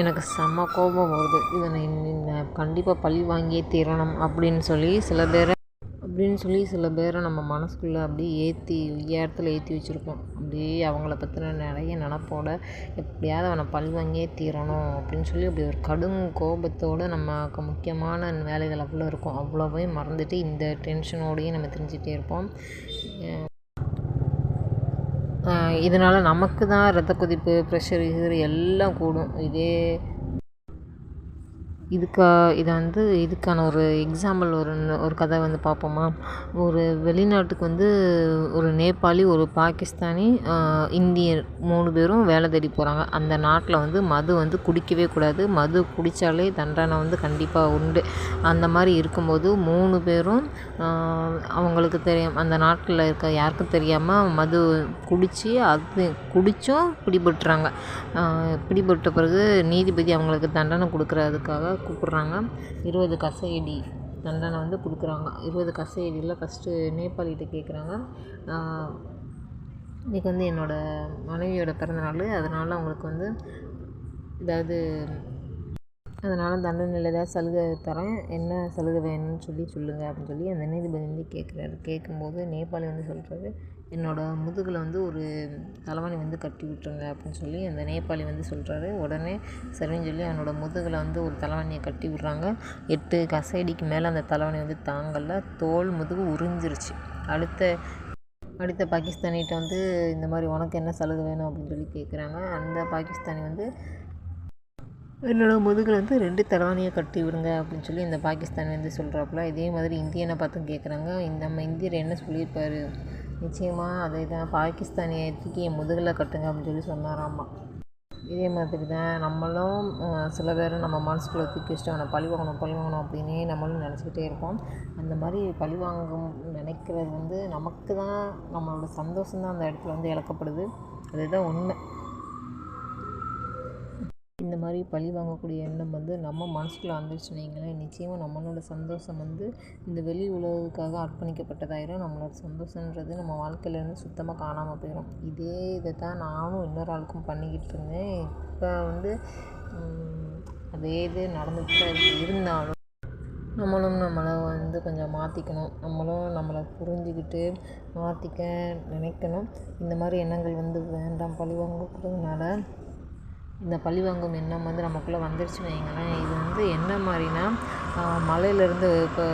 எனக்கு செம்ம கோபம் வருது. இவனை நான் கண்டிப்பாக பழி வாங்கியே தீரணும் அப்படின்னு சொல்லி சில பேரை அப்படின்னு சொல்லி சில பேரை நம்ம மனசுக்குள்ளே அப்படியே ஏற்றி உயரத்தில் ஏற்றி வச்சுருக்கோம். அப்படியே அவங்கள பற்றின நிறைய நினப்போட எப்படியாவது அவனை பழி வாங்கியே தீரணும் அப்படின்னு சொல்லி அப்படி ஒரு கடும் கோபத்தோடு நமக்கு முக்கியமான வேலைகள் அவ்வளோ இருக்கும். அவ்வளோவையும் மறந்துட்டு இந்த டென்ஷனோடையே நம்ம தெரிஞ்சிட்டே இருப்போம். இதனால் நமக்கு தான் ரத்த கொதிப்பு ப்ரெஷர் இது எல்லாம் கூடும். இதே இதுக்கு இதை வந்து இதுக்கான ஒரு எக்ஸாம்பிள் ஒரு ஒரு கதை வந்து பார்ப்போமா? ஒரு வெளிநாட்டுக்கு வந்து ஒரு நேபாளி ஒரு பாகிஸ்தானி இந்தியர் மூணு பேரும் வேலை தேடி போகிறாங்க அந்த நாட்டில் வந்து மது வந்து குடிக்கவே கூடாது. மது குடித்தாலே தண்டனை வந்து கண்டிப்பாக உண்டு. அந்த மாதிரி இருக்கும்போது மூணு பேரும் அவங்களுக்கு தெரியும் அந்த நாட்டில் இருக்க யாருக்கும் தெரியாமல் மது குடித்து அது குடித்தும் பிடிபட்டுறாங்க. பிடிபட்ட பிறகு நீதிபதி அவங்களுக்கு தண்டனை கொடுக்குறதுக்காக கூப்பிட்றாங்க. இருபது கசையடி தண்டனை வந்து கொடுக்குறாங்க. இருபது கசையடியில் ஃபஸ்ட்டு நேபாளிகிட்ட கேட்குறாங்க இன்றைக்கி வந்து என்னோடய மனைவியோட பிறந்தநாள் அதனால் அவங்களுக்கு வந்து ஏதாவது அதனால் தண்டனையில் ஏதாவது சலுகை தரேன். என்ன சலுகை வேணும்னு சொல்லி சொல்லுங்கள் அப்படின்னு சொல்லி அந்த நீதிபதி வந்து கேட்குறாரு கேட்கும்போது நேபாளி வந்து சொல்கிறாரு என்னோடய முதுகில் வந்து ஒரு தலைவாணி வந்து கட்டி விட்ருங்க அப்படின்னு சொல்லி அந்த நேபாளி வந்து சொல்கிறாரு உடனே சரின்னு சொல்லி அவனோட முதுகில் வந்து ஒரு தலைவாணியை கட்டி விட்றாங்க. எட்டு கசைடிக்கு மேலே அந்த தலைவாணி வந்து தாங்கலை. தோல் முதுகு உறிஞ்சிருச்சு. அடுத்த அடுத்த பாகிஸ்தானிகிட்ட வந்து இந்த மாதிரி உனக்கு என்ன சலுகை வேணும்? அப்படின்னு சொல்லி கேட்குறாங்க அந்த பாகிஸ்தானி வந்து என்னோடய முதுகில் வந்து ரெண்டு தலைவாணியை கட்டி விடுங்க அப்படின்னு சொல்லி இந்த பாகிஸ்தான் வந்து சொல்கிறாப்புல இதே மாதிரி இந்தியனை பார்த்தும் கேட்குறாங்க இந்த நம்ம இந்தியர் என்ன சொல்லியிருப்பார்? நிச்சயமாக அதை தான் பாகிஸ்தானியை தூக்கி என் முதுகில் கட்டுங்க அப்படின்னு சொல்லி சொன்னாராம்மா இதே மாதிரி தான் நம்மளும் சில பேர் நம்ம மனசுக்குள்ளே தூக்கி வச்சுட்டு அவனை பழி வாங்கணும் பழி வாங்கணும் அப்படின்னே நம்மளும் நினச்சிக்கிட்டே இருப்போம். அந்த மாதிரி பழி வாங்கும் நினைக்கிறது வந்து நமக்கு தான் நம்மளோட சந்தோஷம் தான் அந்த இடத்துல வந்து இழக்கப்படுது. அதுதான் உண்மை. இந்த மாதிரி பழி வாங்கக்கூடிய எண்ணம் வந்து நம்ம மனசுக்குள்ளே வந்துருச்சுன்னு வைங்களேன். நிச்சயமாக நம்மளோட சந்தோஷம் வந்து இந்த வெளி உலகுக்காக அர்ப்பணிக்கப்பட்டதாயிரும். நம்மளோட சந்தோஷன்றது நம்ம வாழ்க்கையிலேருந்து சுத்தமாக காணாமல் போயிடும் இதே இதை தான் நானும் இன்னொரு ஆளுக்கும் பண்ணிக்கிட்டு இருந்தேன். இப்போ வந்து அதே இது நடந்துகிட்டு தான் இருந்தாலும் நம்மளும் நம்மளை வந்து கொஞ்சம் மாற்றிக்கணும் நம்மளும் நம்மளை புரிஞ்சுக்கிட்டு மாற்றிக்க நினைக்கணும். இந்த மாதிரி எண்ணங்கள் வந்து வேண்டாம். பழி வாங்கக்கூடாதுனால இந்த பழிவாங்கும் எண்ணம் வந்து நமக்குள்ளே வந்துருச்சுன்னு வைங்களேன் இது வந்து என்ன மாதிரினா மலையிலேருந்து இப்போ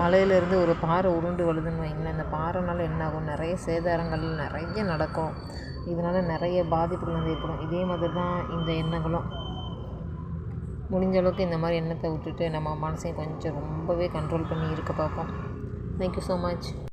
மலையிலேருந்து ஒரு பாறை உருண்டு வருதுன்னு வைங்களேன் இந்த பாறைனால என்ன ஆகும் நிறைய சேதாரங்கள் நிறைய நடக்கும். இதனால் நிறைய பாதிப்புகள் வந்து ஏற்படும். இதே மாதிரி தான் இந்த எண்ணங்களும். முடிஞ்ச அளவுக்கு இந்த மாதிரி எண்ணத்தை விட்டுட்டு நம்ம மனசையும் கொஞ்சம் ரொம்பவே கண்ட்ரோல் பண்ணி இருக்க பார்ப்போம். Thank you so much